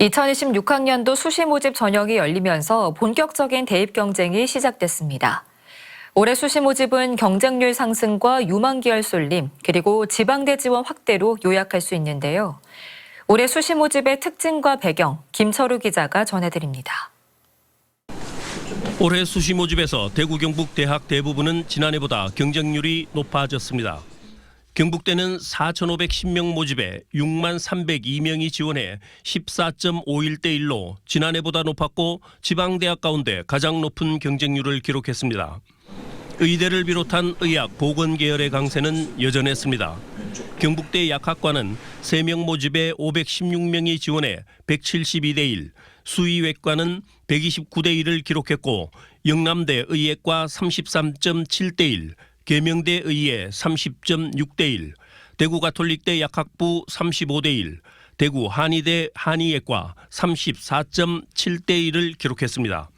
2026학년도 수시 모집 전형이 열리면서 본격적인 대입 경쟁이 시작됐습니다. 올해 수시 모집은 경쟁률 상승과 유망기열 쏠림, 그리고 지방대 지원 확대로 요약할 수 있는데요. 올해 수시 모집의 특징과 배경, 김철우 기자가 전해드립니다. 올해 수시 모집에서 대구 경북 대학 대부분은 지난해보다 경쟁률이 높아졌습니다. 경북대는 4,510명 모집에 6만 302명이 지원해 14.51대 1로 지난해보다 높았고 지방대학 가운데 가장 높은 경쟁률을 기록했습니다. 의대를 비롯한 의학, 보건 계열의 강세는 여전했습니다. 경북대 약학과는 3명 모집에 516명이 지원해 172대 1, 수의외과는 129대 1을 기록했고 영남대 의예과 33.7대 1, 계명대 의예 30.6대 1, 대구 가톨릭대 약학부 35대 1, 대구 한의대 한의예과 34.7대 1을 기록했습니다.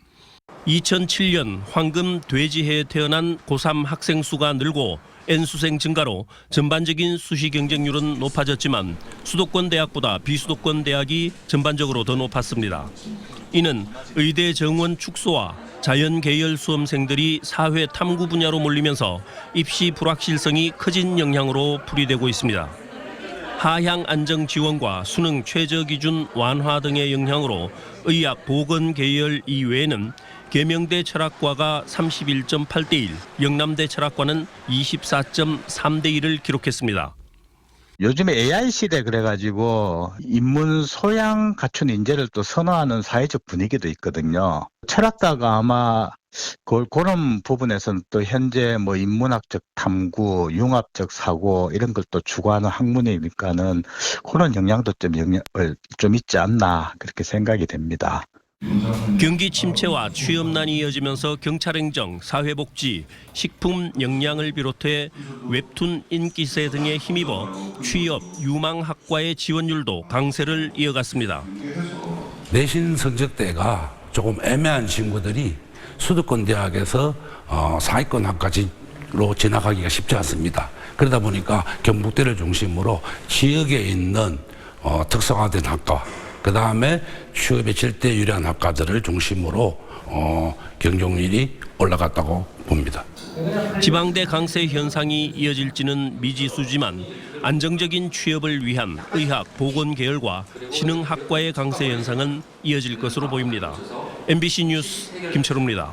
2007년 황금 돼지해에 태어난 고3 학생 수가 늘고 N수생 증가로 전반적인 수시 경쟁률은 높아졌지만 수도권 대학보다 비수도권 대학이 전반적으로 더 높았습니다. 이는 의대 정원 축소와 자연 계열 수험생들이 사회 탐구 분야로 몰리면서 입시 불확실성이 커진 영향으로 풀이되고 있습니다. 하향 안정 지원과 수능 최저 기준 완화 등의 영향으로 의학 보건 계열 이외에는 계명대 철학과가 31.8대 1, 영남대 철학과는 24.3대 1을 기록했습니다. 요즘에 AI 시대 그래가지고 인문 소양 갖춘 인재를 또 선호하는 사회적 분위기도 있거든요. 철학가가 아마 그, 그런 부분에서는 또 현재 뭐 인문학적 탐구, 융합적 사고 이런 걸또 추구하는 학문이니까는 그런 영향도 좀 영향, 어, 좀 있지 않나 그렇게 생각이 됩니다. 경기 침체와 취업난이 이어지면서 경찰행정, 사회복지, 식품 영양을 비롯해 웹툰 인기세 등에 힘입어 취업, 유망학과의 지원율도 강세를 이어갔습니다. 내신 성적대가 조금 애매한 친구들이 수도권 대학에서 어, 상위권 학과로 진학하기가 쉽지 않습니다. 그러다 보니까 경북대를 중심으로 지역에 있는 어, 특성화된 학과, 그 다음에 취업에 절대 유리한 학과들을 중심으로 어, 경쟁률이 올라갔다고 봅니다. 지방대 강세 현상이 이어질지는 미지수지만 안정적인 취업을 위한 의학, 보건 계열과 신흥 학과의 강세 현상은 이어질 것으로 보입니다. MBC 뉴스 김철우입니다.